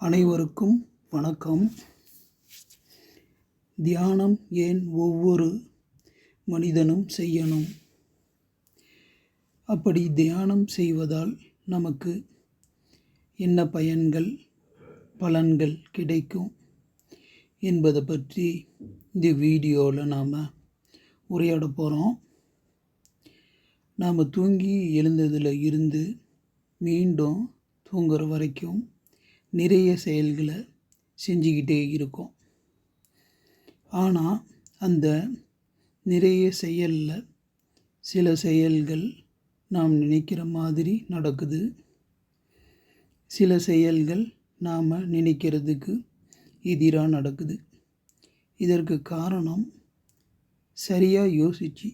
அனைவருக்கும் வணக்கம். தியானம் ஏன் ஒவ்வொரு மனிதனும் செய்யணும்? அப்படி தியானம் செய்வதால் நமக்கு என்ன பயன்கள் பலன்கள் கிடைக்கும் என்பதை பற்றி இந்த வீடியோவில் நாம் உரையாட போகிறோம் நாம் தூங்கி எழுந்ததில் இருந்து மீண்டும் தூங்குற வரைக்கும் நிறைய செயல்களை செஞ்சுக்கிட்டே இருக்கோம். ஆனால் அந்த நிறைய செயலில் சில செயல்கள் நாம் நினைக்கிற மாதிரி நடக்குது. சில செயல்கள் நாம் நினைக்கிறதுக்கு எதிராக நடக்குது. இதற்கு காரணம் சரியாக யோசித்து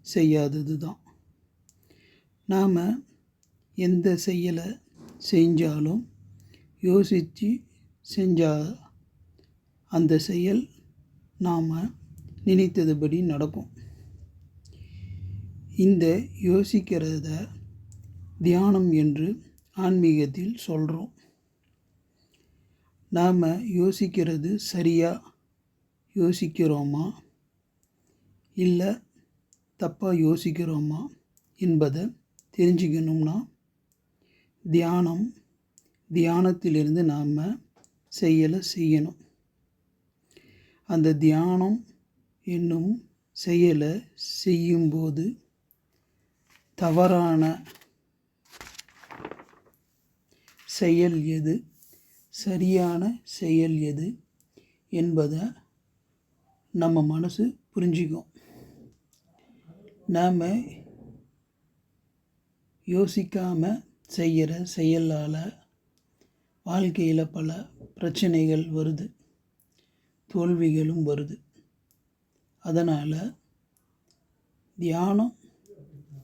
செய்யாதது தான். நாம் எந்த செயலை செஞ்சாலும் யோசித்து செஞ்சால் அந்த செயல் நாம் நினைத்ததுபடி நடக்கும். இந்த யோசிக்கிறத தியானம் என்று ஆன்மீகத்தில் சொல்கிறோம் நாம் யோசிக்கிறது சரியாக யோசிக்கிறோமா? இல்லை தப்பாக யோசிக்கிறோமா என்பதை தெரிஞ்சுக்கணும்னா தியானம் தியானத்திலிருந்து நாம் செயலை செய்யணும். அந்த தியானம் என்னும் செயலை செய்யும்போது தவறான செயல் எது? சரியான செயல் எது? என்பதை நம்ம மனசு புரிஞ்சுக்கும். நாம் யோசிக்காமல் செய்கிற செயலால் வாழ்க்கையில் பல பிரச்சனைகள் வருது. தோல்விகளும் வருது. அதனால் தியானம்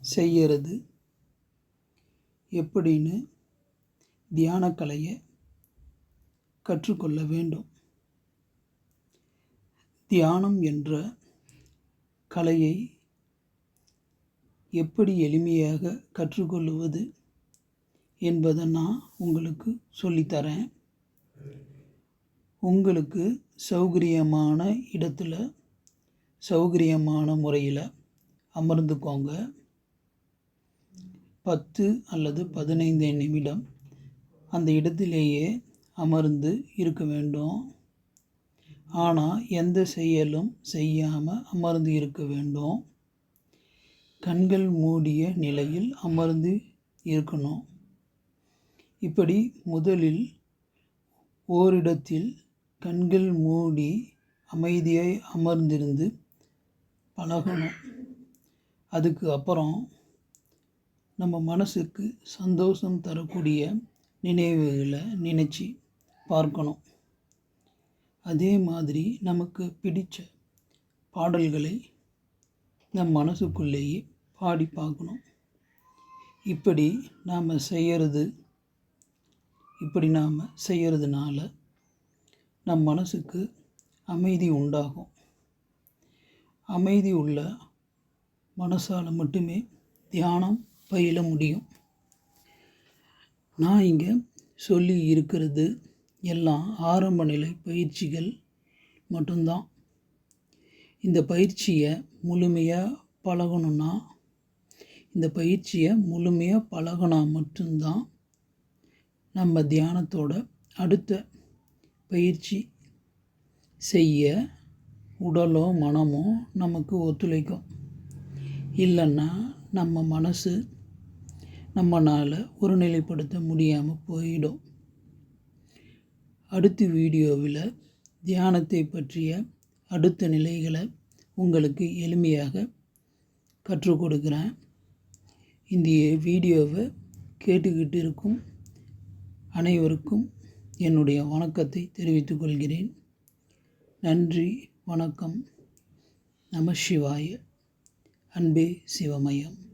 செய்கிறது எப்படின்னு தியானக்கலையை கற்றுக்கொள்ள வேண்டும். தியானம் என்ற கலையை எப்படி எளிமையாக கற்றுக்கொள்வது என்பதை நான் உங்களுக்கு சொல்லித்தரேன். உங்களுக்கு சௌகரியமான இடத்துல சௌகரியமான முறையில் அமர்ந்துக்கோங்க. பத்து அல்லது பதினைந்து நிமிடம் அந்த இடத்திலேயே அமர்ந்து இருக்க வேண்டும். ஆனால் எந்த செயலும் செய்யாமல் அமர்ந்து இருக்க வேண்டும். கண்கள் மூடிய நிலையில் அமர்ந்து இருக்கணும். இப்படி முதலில் ஓரிடத்தில் கண்கள் மூடி அமைதியாய் அமர்ந்திருந்து பழகணும். அதுக்கு அப்புறம் நம்ம மனசுக்கு சந்தோஷம் தரக்கூடிய நினைவுகளை நினச்சி பார்க்கணும். அதே மாதிரி நமக்கு பிடித்த பாடல்களை நம் மனசுக்குள்ளேயே பாடி பார்க்கணும். இப்படி நாம் செய்கிறது இப்படி நாம் செய்கிறதுனால நம் மனசுக்கு அமைதி உண்டாகும். அமைதி உள்ள மனசால் மட்டுமே தியானம் பயில முடியும். நான் இங்கே சொல்லி இருக்கிறது எல்லாம் ஆரம்ப நிலை பயிற்சிகள் மட்டும்தான். இந்த பயிற்சியை முழுமையாக பழகணுன்னா இந்த பயிற்சியை முழுமையாக பழகினா மட்டும்தான் நம்ம தியானத்தோட அடுத்த பயிற்சி செய்ய உடலோ மனமோ நமக்கு ஒத்துழைக்கும். இல்லைன்னா நம்ம மனசு நம்மளால் ஒருநிலைப்படுத்த முடியாமல் போயிடும். அடுத்த வீடியோவில் தியானத்தை பற்றிய அடுத்த நிலைகளை உங்களுக்கு எளிமையாக கற்றுக் கொடுக்குறேன். இந்த வீடியோவை கேட்டுக்கிட்டு இருக்கும். அனைவருக்கும் என்னுடைய வணக்கத்தை தெரிவித்துக் கொள்கிறேன். நன்றி வணக்கம். நம சிவாய. அன்பே சிவமயம்.